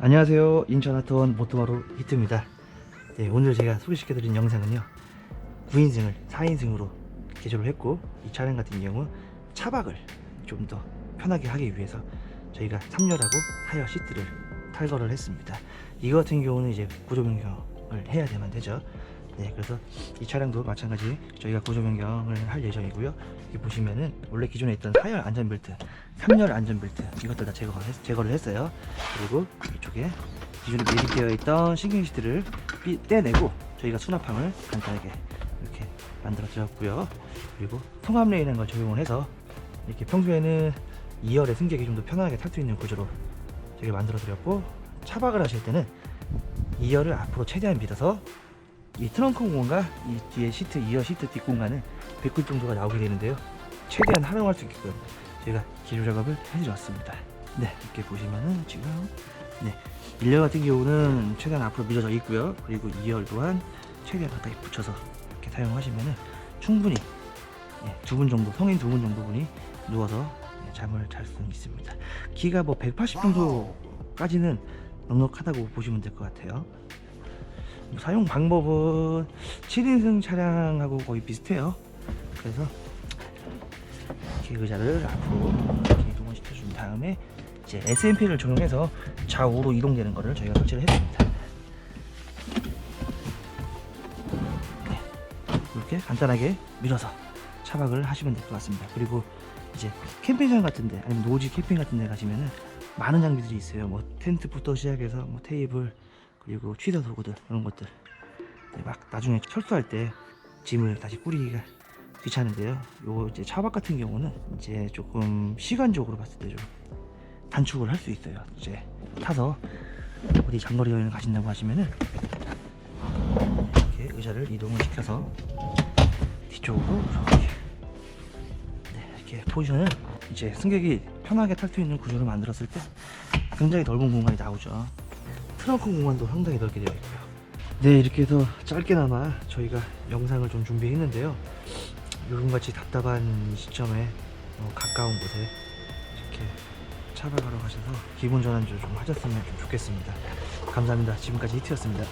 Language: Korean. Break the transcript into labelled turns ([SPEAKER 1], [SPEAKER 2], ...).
[SPEAKER 1] 안녕하세요. 인천 하트원 모토마루 히트입니다. 네, 오늘 제가 소개시켜드린 영상은요. 9인승을 4인승으로 개조를 했고 이 차량 같은 경우 차박을 좀 더 편하게 하기 위해서 저희가 3열하고 하여 시트를 탈거를 했습니다. 이거 같은 경우는 이제 구조 변경을 해야 되면 되죠. 네 그래서 이 차량도 마찬가지 저희가 구조 변경을 할 예정이고요. 여기 보시면은 원래 기존에 있던 하열 안전벨트 3열 안전벨트 이것들 다 제거, 제거를 했어요. 그리고 이쪽에 기존에 매립되어 있던 신경 시트를 삐- 떼내고 저희가 수납함을 간단하게 이렇게 만들어 드렸고요. 그리고 통합 레인이라는 걸 적용을 해서 이렇게 평소에는 2열의 승객이 좀 더 편안하게 탈 수 있는 구조로 저희가 만들어 드렸고 차박을 하실 때는 2열을 앞으로 최대한 밀어서 이 트렁크 공간과 이 뒤에 시트 2열 시트 뒷 공간은 100굴 정도가 나오게 되는데요. 최대한 활용할 수 있게끔 제가 기조 작업을 해드렸습니다. 네 이렇게 보시면은 지금 네. 1열 같은 경우는 최대한 앞으로 밀어져 있고요. 그리고 2열 또한 최대한 가까이 붙여서 이렇게 사용하시면은 충분히 두 분 정도 성인 두 분 정도 분이 누워서 예, 잠을 잘 수 있습니다. 키가 뭐 180 정도까지는 넉넉하다고 보시면 될 것 같아요. 뭐 사용 방법은 7인승 차량하고 거의 비슷해요. 그래서 이렇게 의자를 앞으로 이렇게 이동을 시켜준 다음에 이제 SMP를 적용해서 좌우로 이동되는 거를 저희가 설치를 했습니다. 네, 이렇게 간단하게 밀어서 차박을 하시면 될 것 같습니다. 그리고 이제 캠핑장 같은데 아니면 노지 캠핑 같은데 가시면은 많은 장비들이 있어요. 뭐 텐트부터 시작해서 뭐 테이블 그리고 취사 도구들 이런 것들. 네, 막 나중에 철수할 때 짐을 다시 꾸리기가 귀찮은데요. 요 이제 차박 같은 경우는 이제 조금 시간적으로 봤을 때 좀 단축을 할 수 있어요. 이제 타서 어디 장거리 여행을 가신다고 하시면은 이렇게 의자를 이동을 시켜서 뒤쪽으로 이렇게 네, 이렇게 포지션을 이제 승객이 편하게 탈 수 있는 구조를 만들었을 때 굉장히 넓은 공간이 나오죠. 트렁크 공간도 상당히 넓게 되어 있고요. 네 이렇게 해서 짧게나마 저희가 영상을 좀 준비했는데요. 요즘같이 답답한 시점에 어, 가까운 곳에 이렇게 차박하러 가셔서 기분 전환 좀 하셨으면 좀 좋겠습니다. 감사합니다. 지금까지 히트였습니다